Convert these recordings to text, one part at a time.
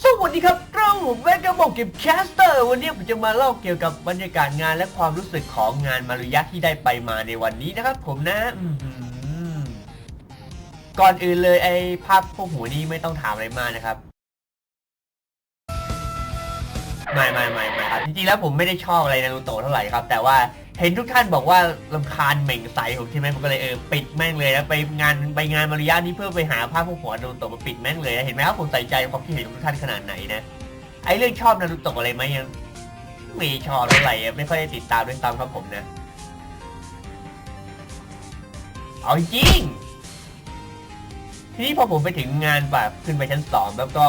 สวัสดีครับเราแมกกาบอกเก็บแคสเตอร์ วันนี้ผมจะมาเล่าเกี่ยวกับบรรยากาศงานและความรู้สึกของงานมารุยะที่ได้ไปมาในวันนี้นะครับ ผมนะอื้อหือก่อนอื่นเลยไอ้ภาพพวกหัวนี้ไม่ต้องถามอะไรมากนะครับ ไม่ไม่ไม่ไม่ครับจริงๆแล้วผมไม่ได้ชอบอะไรนารูโตะเท่าไหร่ครับ แต่ว่าเห็นทุกท่านบอกว่าลำคาญเหม่งใสผมใช่ไหมผมก็เลยเออปิดแม่งเลยนะไปงานไปงานมาริยานี้เพื่อไปหาภาพพวกหัวนารูโตะมาปิดแม่งเลยนะเห็นไหมครับผมใส่ใจความคิดเห็นของทุกท่านขนาดไหนนะไอ้เรื่องชอบนารูโตะอะไรไหมยังไม่ชอบเท่าไหร่ไม่ค่อยได้ติดตามด้วยซ้ำครับผมนะเอาจริงทีนี้พอผมไปถึงงานแบบขึ้นไปชั้นสองแล้วก็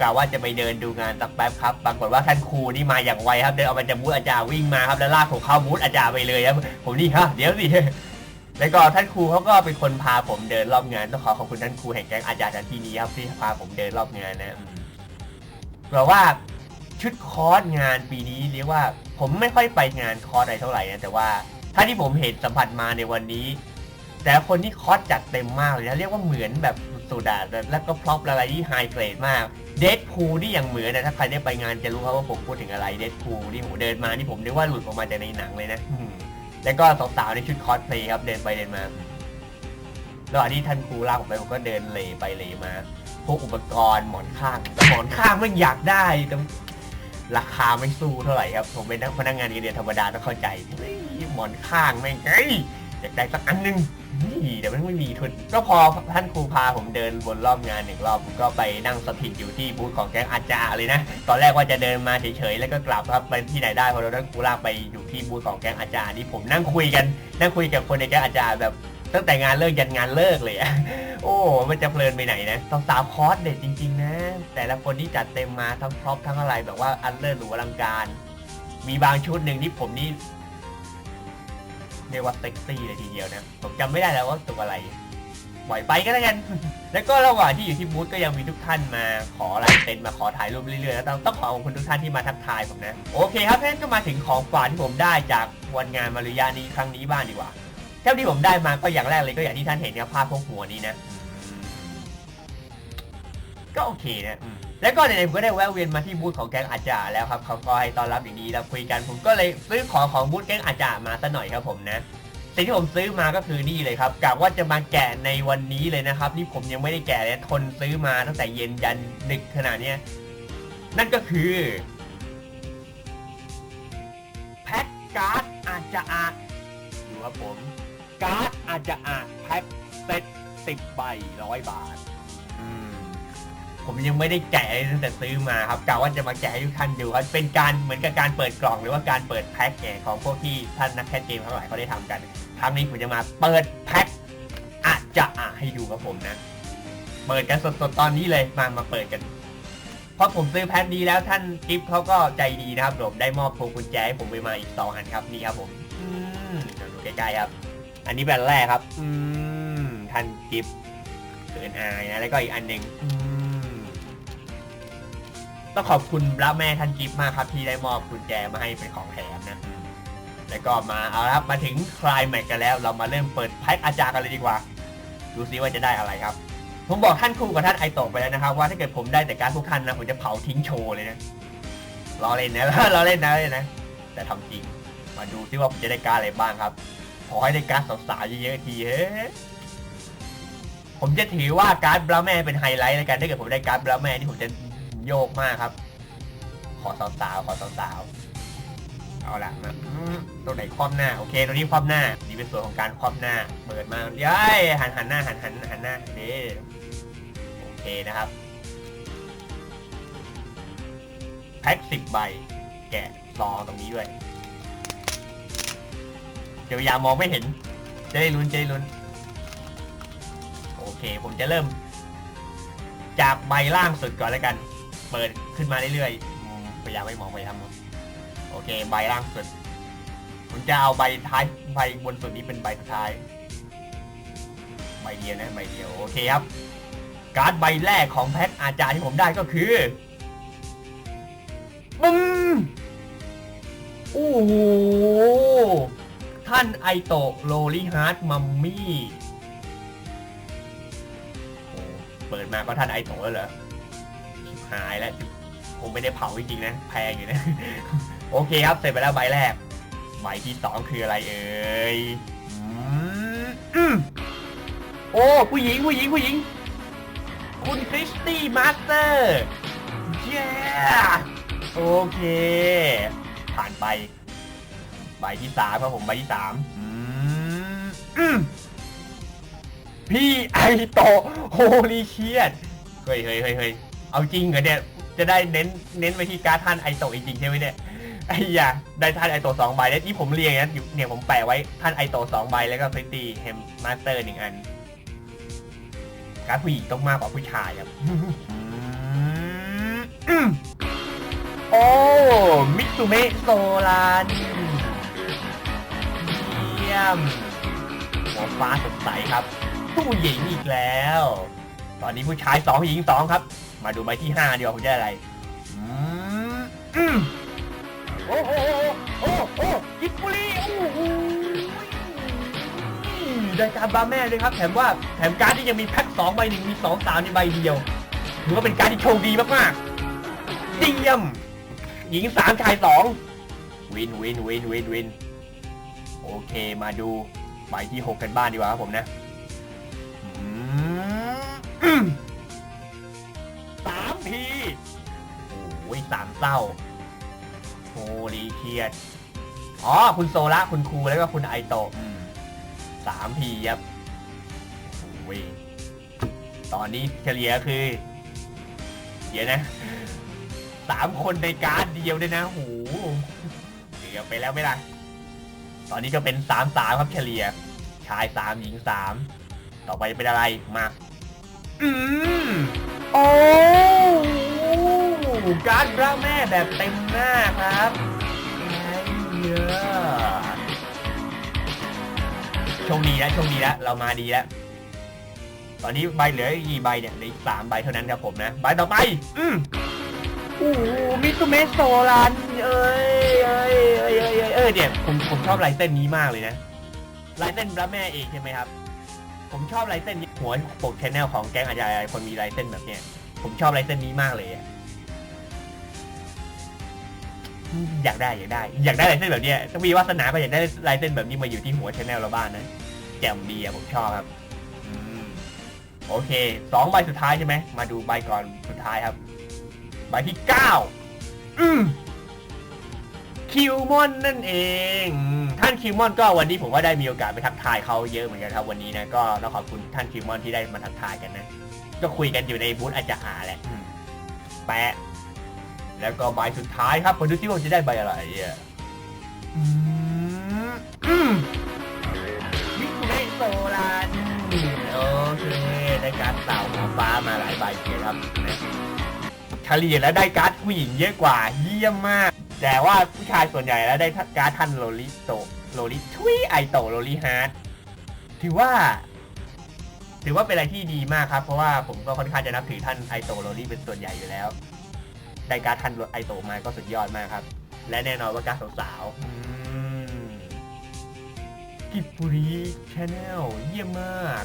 กล่าวว่าจะไปเดินดูงานสักแป๊บครับ ปรากฏว่าท่านครูนี่มาอย่างไวครับ เดินออกมาจากบูธอาจารย์วิ่งมาครับ แล้วลากผมเข้าบูธอาจารย์ไปเลยครับ ผมนี่ฮะเดี๋ยวสิ แล้วก็ท่านครูเขาก็เป็นคนพาผมเดินรอบงานต้องขอขอบคุณท่านครูแห่งแก๊งอาจารย์ที่นี้ครับที่พาผมเดินรอบงานนะเพราะว่าชุดคอร์สงานปีนี้เรียกว่า ผมไม่ค่อยไปงานคอร์สอะไรเท่าไหร่นะแต่ว่าถ้าที่ผมเห็นสัมผัสมาในวันนี้ แต่คนที่คอร์สจัดเต็มมากเลยนะเรียกว่าเหมือนแบบ สุดๆอะแล้วก็พร็อพอะไรที่ไฮเกรดมากเดดพูนี่อย่างเหมือนนะถ้าใครได้ไปงานจะรู้ครับว่าผมพูดถึงอะไรเดดพูนี่ผมเดินมานี่ผมนึกว่าหลุดออกมาจากในหนังเลยนะอืมแล้วก็สาวๆในชุดคอสเพลย์ครับเดินไปเดินมาระหว่างที่ท่านครูลากผมไปผมก็เดินเลไปเลมา พวกอุปกรณ์หมอนข้างแต่หมอนข้างไม่อยากได้แต่ราคาไม่สู้เท่าไหร่ครับผมเป็นนักพนักงานเงินเดือนธรรมดาต้องเข้าใจเฮ้ยหมอนข้างแม่งเฮ้ยอยากได้สักอันหนึงนี่ เดี๋ยวมันไม่มีทุน ก็พอท่านครูพาผมเดินบนรอบงานหนึ่งรอบผมก็ไปนั่งสถิตอยู่ที่บูธของแก๊งอาจารย์เลยนะ ตอนแรกว่าจะเดินมาเฉยๆแล้วก็กลับครับไปที่ไหนได้พอเราท่านครูลากไปอยู่ที่บูธของแก๊งอาจารย์นี่ผมนั่งคุยกันนั่งคุยกับคนในแก๊งอาจารย์แบบตั้งแต่งานเลิกยันงานเลิกเลยอะโอ้ มันจะเพลินไปไหนนะสาวสาวคอร์สเด็ดจริง ๆ นะ แต่ละคนที่จัดเต็มมาทั้งพร็อพทั้งอะไรแบบว่าอันเลิศหรูอลังการ มีบางชุดหนึ่งที่ผมนี่ เรียกว่าเซ็กซี่เลยทีเดียวนะผมจำไม่ได้แล้วว่าตัวอะไรปล่อยไปก็แล้วกัน แล้วก็ระหว่างที่อยู่ที่บูธก็ยังมีทุกท่านมาขอลายเซ็นมาขอถ่ายรูปเรื่อยๆแล้วต้องต้องขอขอบคุณทุกท่านที่มาทักทายผมนะ โอเคครับงั้นก็มาถึงของฝากที่ผมได้จากวันงานมารยานี้ครั้งนี้บ้างดีกว่าเท่าที่ผมได้มาก็อย่างแรกเลยก็อย่างที่ท่านเห็นครับภาพพวกหัวนี้นะ ก็โอเคนะ แล้วก็ไหนๆผมก็ได้แวะเวียนมาที่บูธของแก๊งอาจารย์แล้วครับเขาก็ให้ต้อนรับอย่างดีแล้วคุยกันผมก็เลยซื้อของของบูธแก๊งอาจารย์มาซะหน่อยครับผมนะสิ่งที่ผมซื้อมาก็คือนี่เลยครับกะว่าจะมาแกะในวันนี้เลยนะครับนี่ผมยังไม่ได้แกะเลยทนซื้อมาตั้งแต่เย็นยันดึกขนาดนี้นั่นก็คือแพ็คการ์ดอาจจะอาจดูครับผม การ์ดอาจจะอาจแพ็คเซ็ตสิบใบร้อยบาท ผมยังไม่ได้แกะเลยตั้งแต่ซื้อมาครับกะว่าจะมาแกะให้ทุกท่านดูครับเป็นการเหมือนกับการเปิดกล่องหรือว่าการเปิดแพ็คแกะของพวกที่ท่านนักแคสเกมทั้งหลายเขาได้ทำกัน ครั้งนี้ผมจะมาเปิดแพ็คอาจจะอะให้ดูครับผมนะเปิดกันสดๆตอนนี้เลยมามาเปิดกันเพราะผมซื้อแพ็คนี้แล้วท่านกิฟต์เขาก็ใจดีนะครับผมได้มอบพวงกุญแจให้ผมไปมาอีกสองอันครับนี่ครับผม อืมดูใกล้ๆครับ อันนี้แบบแรกครับ อืมท่านกิฟต์เกินอายนะแล้วก็อีกอันหนึ่งอื ต้องขอบคุณพระแม่ท่านกิฟต์มากครับที่ได้มอบกุญแจมาให้เป็นของแถมนะ แล้วก็มาเอาละครับมาถึงคลายแม็กกันแล้ว เรามาเริ่มเปิดแพ็คอาจารย์กันเลยดีกว่า ดูซิว่าจะได้อะไรครับ ผมบอกท่านครูกับท่านไอโตะไปแล้วนะครับ ว่าถ้าเกิดผมได้แต่การดพวกท่านนะผมจะเผาทิ้งโชว์เลยนะรอเล่นนะรอเล่นนะเลยนะ แต่ทำจริง มาดูซิว่าผมจะได้การอะไรบ้างครับ ขอให้ได้การสาวๆเยอะๆทีเฮ้ยผมจะถือว่าการ์ดบราแม่เป็นไฮไลท์แล้วกันถ้าเกิดผมได้การ์ดบราแม่นี่ผมจะ โยกมากครับ ขอสาวๆขอสาวๆเอาละมาตัวไหนคว่ำหน้าโอเคตัวนี้คว่ำหน้านี่เป็นส่วนของการคว่ำหน้าเปิดมาย้ยหันหันหน้าหันหันหันหน้านี่โอเคนะครับแพ็คสิบใบ แกะซองตรงนี้ด้วยเดี๋ยวยามองไม่เห็นจะได้ลุ้นจะได้ลุ้นโอเค ผมจะเริ่ม จากใบล่างสุดก่อนแล้วกัน เปิดขึ้นมาเรื่อยๆพยายามไม่มองพยายามมองโอเค ใบล่างสุดผมจะเอาใบท้ายใบบนสุดนี้เป็นใบสุดท้าย ใบเดียวนะใบเดียวโอเคครับ การ์ดใบแรกของแพ็คอาจารย์ที่ผมได้ก็คือบึ้มโอ้โหท่านไอโตะโรลิฮาร์ดมัมมี่โอ้เปิดมาก็ท่านไอโตะแล้วเหรอ หายแล้วผมไม่ได้เผาจริงๆนะ แพงอยู่นะ โอเคครับเสร็จไปแล้วใบแรก ใบที่สองคืออะไรเอ่ยอืมอืมโอ้ผู้หญิงผู้หญิงผู้หญิง คุณคริสตี้มาสเตอร์เย้โอเค ผ่านไป ใบที่สามครับผมใบที่สามอืมอืมพี่ไอโตโฮลีเชียดเฮ้ยเฮ้ยเฮ้ย เอาจริงเหรอเนี่ย จะได้เน้นเน้นไปที่การ์ดท่านไอโตจริงๆใช่ไหมเนี่ย ไอ้ยาได้ท่านไอโตสองใบแล้วที่ผมเรียงนะอยู่เนี่ยผมแปะไว้ท่านไอโตสองใบแล้วก็พริตี้เฮมมาสเตอร์หนึ่งอัน การดผู้หญิงต้องมากกว่าผู้ชายครับ โอ้ มิตซูเมะโซลานเยี่ยมหัวฟ้าสดใสครับ ผู้หญิงอีกแล้ว ตอนนี้ผู้ชายสองหญิงสองครับ มาดูใบที่ห้าดีกว่าผมจะได้อะไรอืมอืมโอ้โหโอ้โหโอ้โหกิบุรีโอ้โหได้การบาแม่เลยครับ แถมว่าแถมการ์ดที่ยังมีแพ็คสองใบหนึ่งมีสองสามในใบเดียวถือว่าเป็นการดที่โชคดีมากๆเยี่ยมหญิงสามชายสองวินวินวินวินวินโอเคมาดูใบที่หกกันบ้านดีกว่าครับผมนะ เศร้าโฮลีเครียดอ๋อ คุณโซละคุณครูแล้วก็คุณไอโตะอืมสามทีครับโอ้ยตอนนี้เฉลี่ยคือ เดี๋ยวนะสามคนในการ์ดเดียวเลยนะโหเกือบไปแล้วไหม่ล่ะ ตอนนี้ก็เป็นสามสามครับเฉลี่ย ชายสามหญิงสาม ต่อไปจะเป็นอะไรมา อืม โอ้ การ์ดพระแม่แบบเต็มหน้าครับเยอะโชคดีแล้วโชคดีแล้วเรามาดีแล้วตอนนี้ใบเหลือกี่ใบเนี่ยเหลืออีกสามใบเท่านั้นครับผมนะ ใบต่อไป อืมโอ้โหมิสเมสโซลันเอ้ยเอ้ยเอ้ยเอ้ยเอ้ยเอ้ยเนี่ยผมผมชอบลายเส้นนี้มากเลยนะลายเส้นพระแม่เอกใช่ไหมครับ ผมชอบลายเส้นนี้หัวปกแชนแนลของแก๊งอาจารย์คนมีลายเส้นแบบเนี้ยผมชอบลายเส้นนี้มากเลยอะ อยากได้อยากได้ อยากได้ลายเส้นแบบเนี้ยถ้ามีวาสนาก็อยากได้ลายเส้นแบบนี้มาอยู่ที่หัวชแนลเราบ้านนะแจ่มดีอะผมชอบครับอโอเคสองใบสุดท้ายใช่ไหมมาดูใบก่อนสุดท้ายครับ ใบที่เก้าอืมคิวมอนนั่นเอง ท่านคิวมอนก็วันนี้ผมก็ได้มีโอกาสไปทักทายเขาเยอะเหมือนกันครับวันนี้นะก็ต้องขอบคุณท่านคิวมอนที่ได้มาทักทายกันนะ ก็คุยกันอยู่ในบูธอาจจะหาแหละแปะ แล้วก็ใบสุดท้ายครับมาดูที่ว่าจะได้ใบอะไรอะอืมอืมวิคุเมโซลานโอเคได้การดเต่าหัวฟ้ามาหลายใบเชียครับนะเฉลี่ยแล้วได้การ์ดผู้หญิงเยอะกว่าเยี่ยมมาก แต่ว่าผู้ชายส่วนใหญ่แล้วได้การ์ดท่านโลลิโตโลลิทุยไอโตโลลิฮาร์ดถือว่า ถือว่าเป็นอะไรที่ดีมากครับ เพราะว่าผมก็ค่อนข้างจะนับถือท่านไอโตโลลิเป็นส่วนใหญ่อยู่แล้ว ได้การ์ดท่านไอโตมาก็สุดยอดมากครับ และแน่นอนว่าการดสาวๆอืมกิบบุรีชาแนลเยี่ยมมาก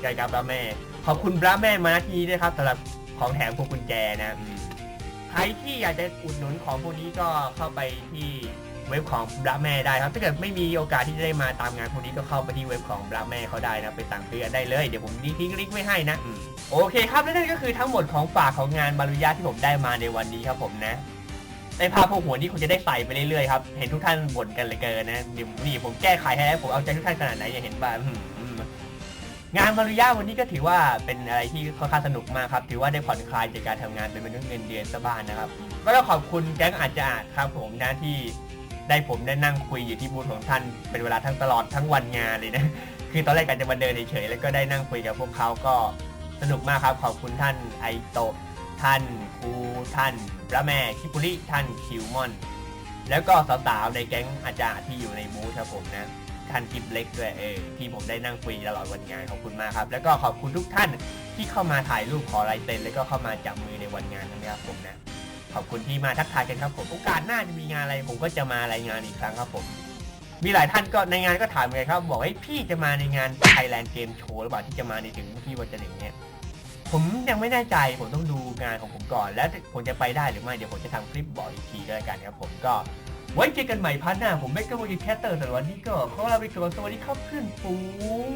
ใจกับพระแม่ ขอบคุณพระแม่มาณที่นี้ด้วยครับสำหรับของแถมพวงกุญแจนะอืมใครที่อยากจะอุดหนุนของพวกนี้ก็เข้าไปที่ เว็บของพระแม่ได้ครับ ถ้าเกิดไม่มีโอกาสที่จะได้มาตามงานพวกนี้ก็เข้าไปที่เว็บของพระแม่เขาได้นะ ไปสั่งซื้อกันได้เลย เดี๋ยวผมทิ้งลิงก์ไว้ให้นะอืมโอเคครับและนั่นก็คือทั้งหมดของฝากของงานบรรยาที่ผมได้มาในวันนี้ครับผมนะในภาพพวกหัวนี้คุณจะได้ใส่ไปเรื่อยๆครับ เห็นทุกท่านบ่นกันเหลยเกินนะเดี๋ยวนี่ผมแก้ไขให้แล้วผมเอาใจทุกท่านขนาดไหนอย่าเห็นป่ะอืมอืมงานมารุยาวันนี้ก็ถือว่าเป็นอะไรที่ค่อนข้างสนุกมากครับ ถือว่าได้ผ่อนคลายจากการทำงานเป็นมนุษย์เงินเดือนสบ้านนะครับ ก็ต้องขอบคุณแก๊งอาจจะอาจครับผมนะที่ ได้ผมได้นั่งคุยอยู่ที่บูธของท่านเป็นเวลาทั้งตลอดทั้งวันงานเลยนะ คือตอนแรกกันจะมาเดินเฉยๆแล้วก็ได้นั่งคุยกับพวกเขาก็สนุกมากครับขอบคุณท่านไอโตะท่านครูท่านพระแม่คิปุริท่านคิวมอน แล้วก็สาวๆในแก๊งอาจารย์ที่อยู่ในบูธครับผมนะท่านกิฟเล็กด้วยเออที่ผมได้นั่งคุยตลอดวันงานขอบคุณมากครับ แล้วก็ขอบคุณทุกท่านที่เข้ามาถ่ายรูปขอลายเซ็นแล้วก็เข้ามาจับมือในวันงานนะครับผมนะ ขอบคุณที่มาทักทายกันครับผมโอกาสหน้าจะมีงานอะไรผมก็จะมารายงานอีกครั้งครับผม มีหลายท่านก็ในงานก็ถามเหมือนกันครับ บอกว่าเฮ้ยพี่จะมาในงาน Thailand Game Show หรือเปล่าที่จะมาในถึงที่วันจันทร์อย่างเงี้ยผมยังไม่แน่ใจผมต้องดูงานของผมก่อน แล้วผมจะไปได้หรือไม่เดี๋ยวผมจะทำคลิปบอกอีกทีด้วยกันครับผมก็ไว้เจอกันใหม่พันหน้าผมแม็กกาโมกิแคตเตอร์สำหรับวันนี้ก็ขอลาไปก่อนสวัสดีครับเพื่อนฝูง